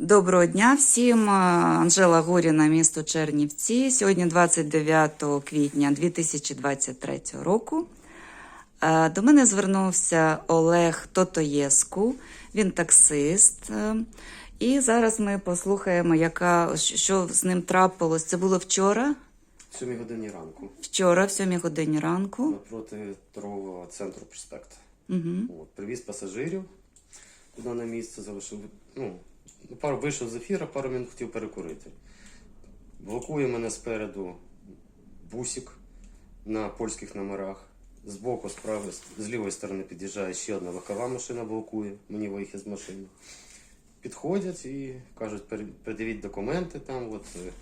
Доброго дня всім. Е, Анжела Горіна, місто Чернівці. Сьогодні 29 квітня 2023 року. Е, До мене звернувся Олег Тотоєску, він таксист. Е, І зараз ми послухаємо, яка, що з ним трапилось. Це було вчора. В 7 годині ранку Вчора, в 7 годині ранку. напроти торгового центру Проспект. Угу. От, привіз пасажирів туди на місце, залишив. Ну, пару вийшов з ефіра, пару минут хотів перекурити. Блокує мене спереду бусик на польських номерах. Збоку, з правої, з лівої сторони під'їжджає ще одна легкова машина, блокує мені вихід з машини. Підходять і кажуть, «Пере- пред'явіть документи там. От, е,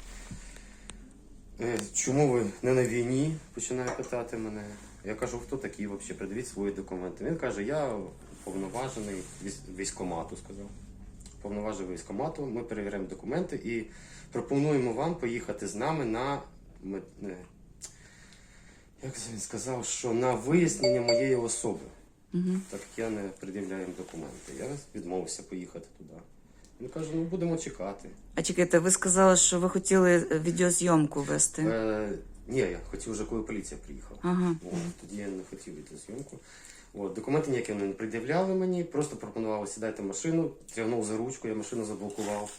Е, Чому ви не на війні? Починає питати мене. Я кажу, хто такий взагалі? Придивіть свої документи. Він каже, я повноважений військ- військкомату, сказав. Повноважений військкомату, ми перевіряємо документи і пропонуємо вам поїхати з нами на як він сказав, що на вияснення моєї особи. Угу. Так як я не пред'являю документи. Я відмовився поїхати туди. Він каже, ну будемо чекати. А чекайте, ви сказали, що ви хотіли е, відеозйомку вести. Е, ні, я хотів вже, коли поліція приїхала. Ага. От, тоді я не хотів йти зйомку. От, документи ніякі вони не пред'являли мені, просто пропонували сідайте в машину, тягнув за ручку, я машину заблокував,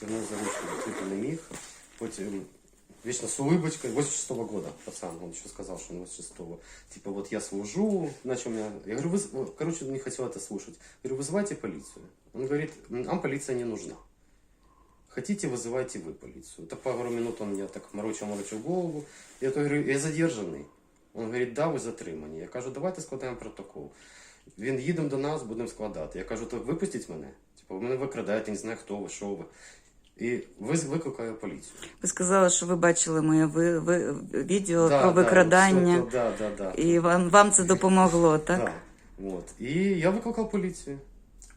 тягнув за ручку, типу не міг. Потім вічно з улыбочкой, 86-го года, пацан, он еще сказал, что он 86-го. Типа, вот я служу, начал меня... Я говорю, вы... вот, короче, не хотел это слушать. Говорю, вызывайте полицию. Он говорит, нам полиция не нужна. Хотите, вызывайте вы полицию. Так пару минут он меня так морочил, морочил голову. Я то говорю, я задержаний. Он говорить, да, ви затримані. Я кажу, давайте складаємо протокол. Він їдемо до нас, будемо складати. Я кажу, то випустіть мене. Типу, мене викрадаєте, не знаю, хто ви, що ви. І ви викликаю поліцію. Ви сказали, що ви бачили моє ви, ви, відео Да, про да, викрадання, все, да, да, да. і вам, вам це допомогло, так? Да. От. І я викликав поліцію.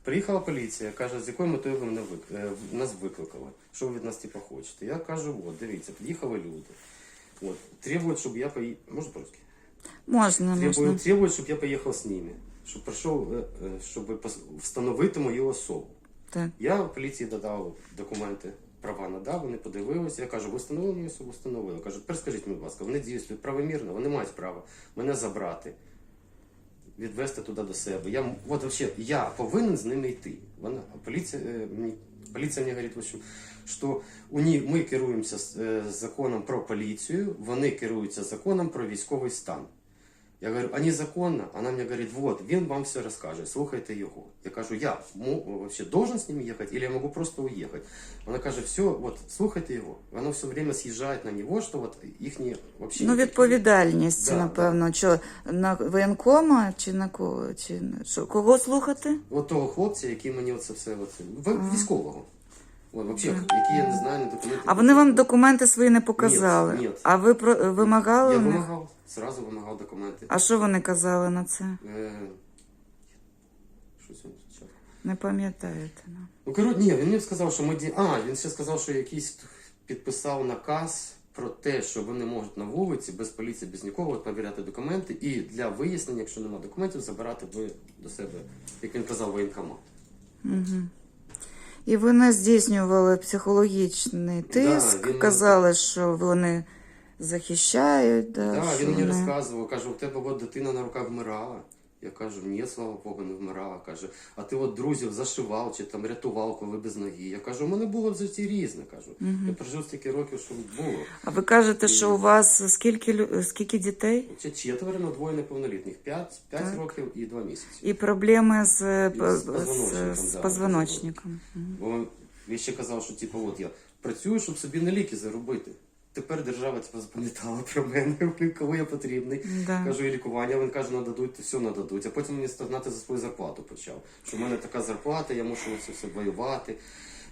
Приїхала поліція, каже, з якою метою ви мене вик... е, нас викликали? Що ви від нас типу, хочете? Я кажу, от, дивіться, під'їхали люди. От, требують, щоб я поїхав. Можна по-русски? Можна, можна. Требують, требують, щоб я поїхав з ними. Щоб прийшов, е, е, щоб встановити мою особу. Так. Я поліції додав документи, права надав, вони подивилися. Я кажу, ви встановили мою особу, встановили. Кажу, тепер скажіть, мені, будь ласка, вони діють правомірно, вони мають право мене забрати, відвести туди до себе. Я, от взагалі, я повинен з ними йти. Вона, поліція, е, мені, поліція мені говорить, в общем, що ні, ми керуємося е, законом про поліцію, вони керуються законом про військовий стан. Я говорю, а незаконно? Она мне говорит, вот, він вам все розкаже, слухайте його. Я кажу, я вообще должен з ними їхати, или я можу просто уїхати? Вона каже, все, вот, слухайте його. Воно все время з'їжджає на нього, що вот їхні вообще... Ну, відповідальність, Да, напевно. Що, на воєнкома чи на кого? Чи що, кого слухати? От того хлопця, який мені оце все, в- військового. От, вообще, який я не знаю, документи. А вони вам документи свої не показали. Ні, ні. А ви про, вимагали? Я них? вимагав, сразу вимагав документи. А що вони казали на це? Е, Щось він спочатку. Не пам'ятаєте. ну. Ну, коротше, ні, він мені сказав, що ми ді... А, він ще сказав, що якийсь підписав наказ про те, що вони можуть на вулиці без поліції, без нікого от, перевіряти документи і для вияснення, якщо немає документів, забирати ви до себе, як він казав, воєнкомат. І вони здійснювали психологічний тиск, він- казали, що вони захищають. Да, Так, що він мені вони- розказував, каже, у тебе от дитина на руках вмирала. Я кажу, ні, слава Богу, не вмирала. Каже, а ти от друзів зашивав чи там рятував, коли без ноги. Я кажу, у мене було в житті різне. кажу. Я прожив стільки років, що було. А ви кажете, що у вас скільки, скільки дітей? Це четверо на двоє неповнолітніх. П'ять, п'ять років і два місяці. І проблеми з, І з позвоночником, з, з да, позвоночником. Бо він ще казав, що типу, от я працюю, щоб собі на ліки заробити. Тепер держава типу, запам'ятала про мене, коли я потрібний. Да. Кажу, і лікування, він каже, нададуть, то все нададуть. А потім мені стогнати за свою зарплату почав. Що в мене така зарплата, я мушу це все воювати.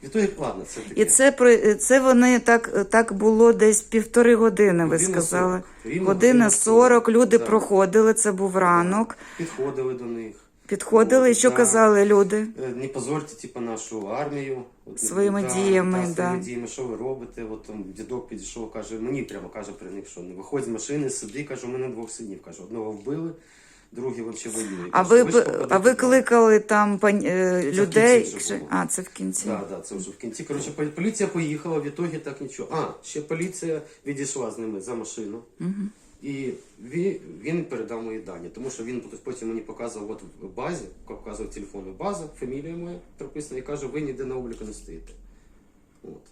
І то як ладно, це таке. І це при це вони так, так було десь півтори години. Ви Година сказали. 40. Рівно Година 40, люди Да. проходили. Це був ранок. Підходили до них. Підходили, і що Да. казали люди? Е, Не позорьте, типу, нашу армію. От, Своїми да, діями, да, да. своїми діями, що ви робите? От там дідок підійшов, каже, мені прямо каже при них, що не виходь з машини, сиди, каже, у мене двох синів. Каже, одного вбили, другий взагалі воює. А ви, б- а ви кликали там пан- е, в людей? кінці вже було. А, це в кінці. Так, да, це вже в кінці. Коротше, поліція поїхала, в ітогі так нічого. А, ще поліція відійшла з ними за машину. Угу. І він, передав мої дані, тому що він потім мені показував от в базі, показував телефонну базу, фамілія моя прописана, і каже, ви ніде на обліку не стоїте. От.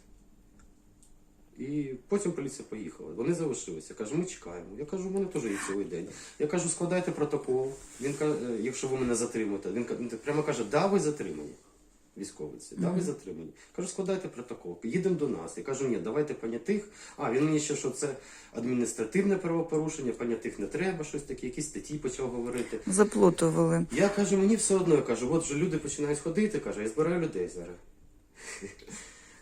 І потім поліція поїхала. Вони залишилися. Кажу, ми чекаємо. Я кажу, у мене теж є цілий день. Я кажу, складайте протокол. Він каже, «Е, якщо ви мене затримуєте, він він прямо каже, да, ви затримані. Військовий це, да, ви затримані. Кажу, складайте протокол, їдемо до нас. Я кажу, ні, давайте понятих. А, він мені ще, що це адміністративне правопорушення, понятих не треба, щось таке, якісь статті почав говорити. Заплутували. Я кажу, мені все одно, я кажу, от вже люди починають ходити, кажу, я збираю людей зараз.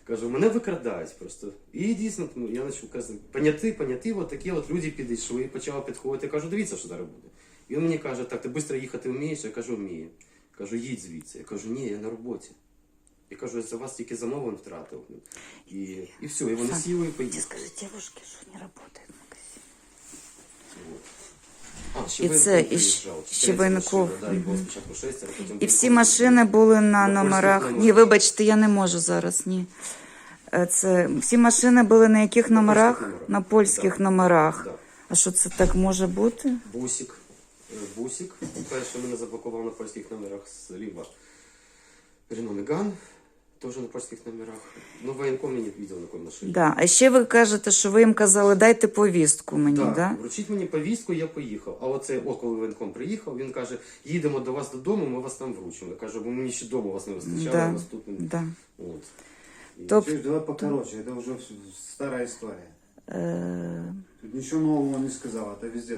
Кажу, мене викрадають просто. І дійсно, я почав казати, поняти, поняти, от такі от люди підійшли, почали підходити. Кажу, дивіться, що зараз буде. І він мені каже, так, ти швидко їхати вмієш? Я кажу, вмію. Кажу, їдь звідси. Я кажу, ні, я на роботі. Я кажу, я за вас тільки замовлень втратив. І, і все, і вони Сань, сіли і поїхали. скажи девушке, що не працює магазин. А, ще І це, і приїжджав. щ- Третя воєнков. машина, Да, і всі машини були на номерах. Ні, вибачте, я не можу зараз. Ні. Е, Це всі машини були на яких номерах? На польських Да. номерах. Да. А що це так може бути? Бусик. Е, Бусик. Перший мене заблокував на польських номерах зліва. Рено Меган. Теж на польських номерах. Ну, воєнком я не бачив на машині. Да. А ще ви кажете, що ви їм казали, дайте повістку мені, Так, да? вручіть мені повістку, я поїхав. А оце, от коли воєнком приїхав, він каже, їдемо до вас додому, ми вас там вручимо. Я кажу, бо мені ще вдома вас не вистачало Да. наступним. Да. От. І- Тоб- давай покороче, это уже вс- старая история. Е, Тут ничего нового не сказал, это везде